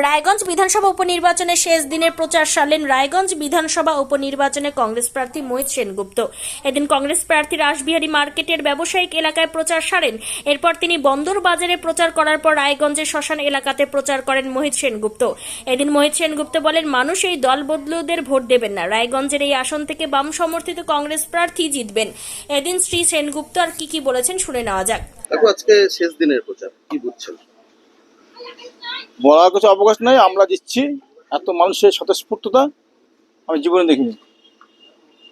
রায়গঞ্জ বিধানসভা উপনির্বাচনে শেষ দিনের প্রচার সারলেন রায়গঞ্জ বিধানসভা উপনির্বাচনে কংগ্রেস প্রার্থী মোহিত সেনগুপ্ত। এদিন কংগ্রেস প্রার্থী রাসবিহারী মার্কেটের ব্যবসায়িক এলাকায় প্রচার সারেন। এরপর তিনি বন্দর বাজারে প্রচার করার পর রায়গঞ্জের শ্মশান এলাকাতে প্রচার করেন মোহিত সেনগুপ্ত। এদিন মোহিত সেনগুপ্ত বলেন, মানুষ এই দল বদলুদের ভোট দেবেন না। রায়গঞ্জের এই আসন থেকে বাম সমর্থিত কংগ্রেস প্রার্থী জিতবেন। এদিন শ্রী সেনগুপ্ত আর কি কি বলেছেন শুনে নেওয়া যাক। আজকে শেষ দিনের প্রচার, কি বুঝছেন? বলার কিছু অবকাশ নাই আমরা দিচ্ছি। এত মানুষের স্বতঃস্ফূর্ততা আমি জীবনে দেখিনি।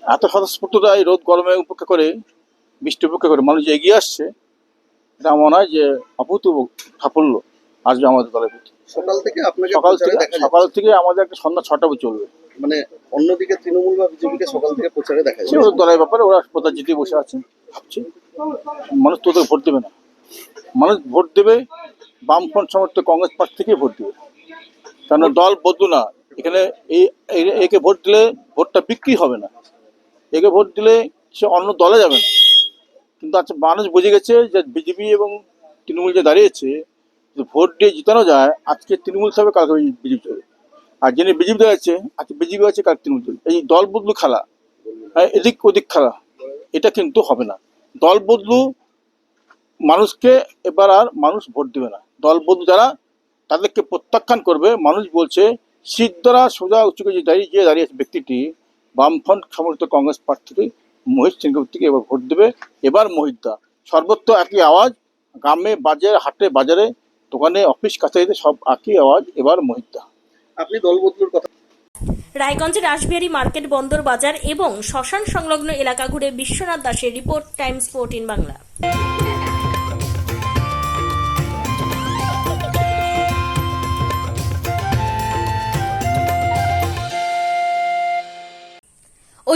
এত স্বতঃস্ফূর্ততা এই রোদ গরমে উপেক্ষা করে বৃষ্টি উপেক্ষা করে মানুষ এগিয়ে আসছে এটা আমার মনে হয় যে অভূতপূর্ব সাফল্য আসবে আমাদের দলের প্রতি। সকাল থেকে আপনাকে সকাল থেকে সকাল থেকে আমাদের একটা সন্ধ্যা ছটা চলবে। মানে অন্যদিকে তৃণমূল বা বিজেপিকে সকাল থেকে প্রচারে দেখা ওদের দলের ব্যাপারে ওরা প্রধান জিতে বসে আছে ভাবছি। মানুষ তো ভোট দেবে না। মানুষ ভোট দেবে বামফ্রন্ট সমর্থিত কংগ্রেস পার্টি থেকে ভোট দেবে। কারণ দল বদলু না। এখানে এই একে ভোট দিলে ভোটটা বিক্রি হবে না। একে ভোট দিলে সে অন্য দলে যাবে না। কিন্তু আচ্ছা মানুষ বুঝে গেছে যে বিজেপি এবং তৃণমূল যে দাঁড়িয়েছে ভোট দিয়ে জিতানো যায় আজকে তৃণমূল হবে কালকে বিজেপি চলবে আর যিনি বিজেপি দাঁড়িয়েছে আজকে বিজেপি আছে কালকে তৃণমূল চলবে এই দল বদলু খেলা হ্যাঁ, এদিক ওদিক খেলা এটা কিন্তু হবে না। দল বদলু মানুষকে এবার আর মানুষ ভোট দেবে না। দল বদলু যারা তাদেরকে প্রত্যাখ্যান করবে। মানুষ বলছে সিদ্ধরা সোজা উঁচুকে যে দাঁড়িয়ে যে দাঁড়িয়ে আছে ব্যক্তিটি বামফ্রন্ট সমর্থিত কংগ্রেস প্রার্থী মোহিত সেনগুপ্তকে এবার ভোট দেবে। এবার মোহিতদা সর্বত্র একই আওয়াজ গ্রামে বাজারে হাটে বাজারে দোকানে অফিস কাছারিতে সব একই আওয়াজ এবার মোহিতদা আপনি দল বদলুর কথা রায়গঞ্জের রাসবিহারী মার্কেট বন্দর বাজার এবং শ্মশান সংলগ্ন এলাকা ঘুরে বিশ্বনাথ দাসের রিপোর্ট টাইমস ফোরটিন বাংলা।